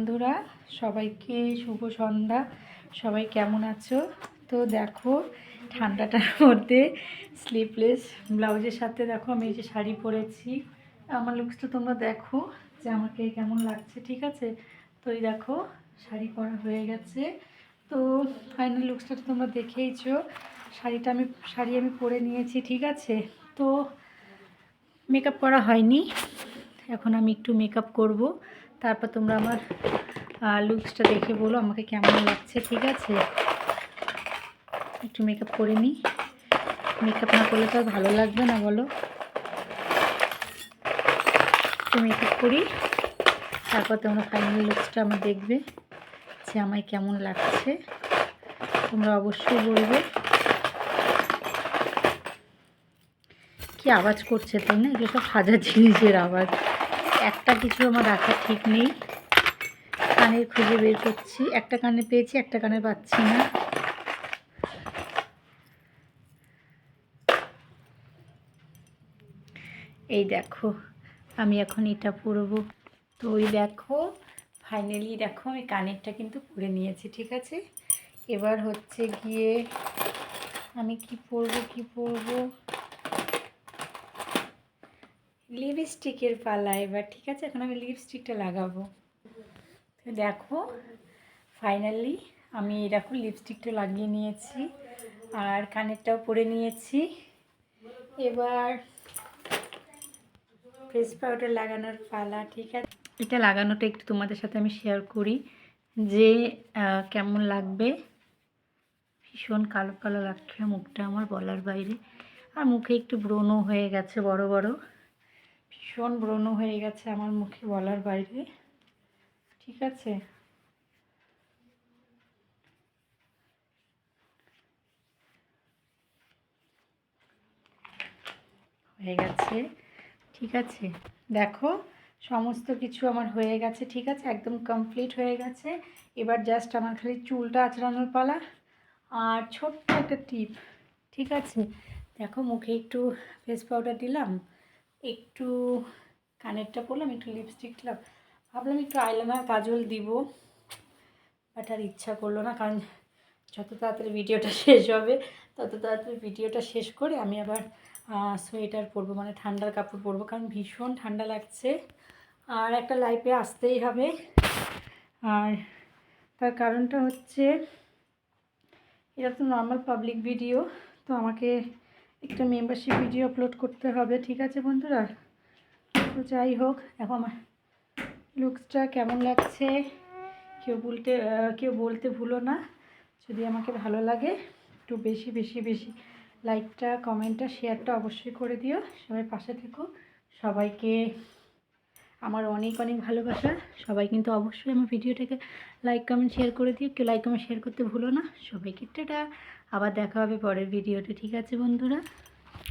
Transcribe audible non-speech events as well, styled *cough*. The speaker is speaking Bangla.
বন্ধুরা, সবাইকে শুভ সন্ধ্যা। সবাই কেমন আছো? তো দেখো, ঠান্ডাটার মধ্যে স্লিপলেস ব্লাউজের সাথে দেখো আমি এই যে শাড়ি পরেছি। আমার লুকসটা তোমরা দেখো যে আমাকে কেমন লাগছে, ঠিক আছে? তো এই দেখো, শাড়ি পরা হয়ে গেছে। তো ফাইনাল লুকসটা তোমরা দেখেইছো। শাড়িটা আমি, শাড়ি আমি পরে নিয়েছি, ঠিক আছে? তো মেকআপ করা হয়নি। এখন আমি একটু মেকআপ করব। তারপর তোমরা আমার লুকসটা দেখে বলো, আমাকে কেমন লাগছে, ঠিক আছে? একটু মেকআপ করে নিই। মেকআপ না করলে তো আর ভালো লাগবে না, বলো। একটু মেকআপ করি। তারপর তোমরা ফাইনাল লুকসটা আমার দেখবে যে আমায় কেমন লাগছে। তোমরা অবশ্যই বলবে। কি আওয়াজ করছে, তাই না? এগুলো সব হাজার জিনিসের আওয়াজ। একটা কিছু আমার রাখা ঠিক নেই। কানের খুঁজে বের করছি। একটা কানে পেয়েছি, একটা কানে পাচ্ছি না। এই দেখো, আমি এখন এটা পরবো। তো ওই দেখো ফাইনালি দেখো, আমি কানেরটা কিন্তু পরে নিয়েছি, ঠিক আছে? এবার হচ্ছে গিয়ে আমি কি পরবো কি পরবো? লিপস্টিকের পালা এবার ঠিক আছে, এখন আমি লিপস্টিকটা লাগাবো। দেখো ফাইনালি আমি এরকম লিপস্টিকটা লাগিয়ে নিয়েছি আর কানেরটাও পরে নিয়েছি। এবার ফেস পাউডার লাগানোর পালা, ঠিক আছে? এটা লাগানোটা একটু তোমাদের সাথে আমি শেয়ার করি যে কেমন লাগবে। ভীষণ কালো কালো লাগছে মুখটা আমার বলার বাইরে। আর মুখে একটু ব্রণও হয়ে গেছে বড় বড়। ভীষণ ব্রণ হয়ে গেছে আমার মুখে বলার বাইরে। ঠিক আছে? হয়ে গেছে। ঠিক আছে? দেখো, সমস্ত কিছু আমার হয়ে গেছে, ঠিক আছে? একদম কমপ্লিট হয়ে গেছে। এবার জাস্ট আমার খালি চুলটা আঁচড়ানোর পালা। আর ছোট্ট একটা টিপ ঠিক আছে? দেখো, মুখে একটু ফেস পাউডার দিলাম। একটু কানেরটা পরলাম, একটু লিপস্টিক দিলাম ভাবলাম একটু আইলাইনার কাজল দিব বাট আর ইচ্ছা করল না, কারণ যত তাড়াতাড়ি ভিডিওটা *laughs* শেষ হবে, তত তাড়াতাড়ি ভিডিওটা শেষ করে আমি আবার সোয়েটার পরবো মানে ঠান্ডার কাপড় পরবো, কারণ ভীষণ ঠান্ডা লাগছে। আর একটা লাইফে আসতেই হবে। আর তার কারণটা হচ্ছে, এটা তো নর্মাল পাবলিক ভিডিও তো আমাকে একটা মেম্বারশিপ ভিডিও আপলোড করতে হবে, ঠিক আছে বন্ধুরা? তো যাই হোক, এখন আমার লুকসটা কেমন লাগছে? কেউ বলতে কেউ বলতে ভুলো না। যদি আমাকে ভালো লাগে, একটু বেশি বেশি বেশি লাইকটা কমেন্টটা শেয়ারটা অবশ্যই করে দিও। সবাই পাশে থেকো। সবাইকে আমার অনেক অনেক ভালোবাসা। সবাই কিন্তু অবশ্যই আমার ভিডিওটাকে লাইক কমেন্ট শেয়ার করে দিও। কেউ লাইক কমেন্ট শেয়ার করতে ভুলো না। সবাইকে টাটা। আবার দেখা হবে পরের ভিডিওতে ঠিক আছে বন্ধুরা?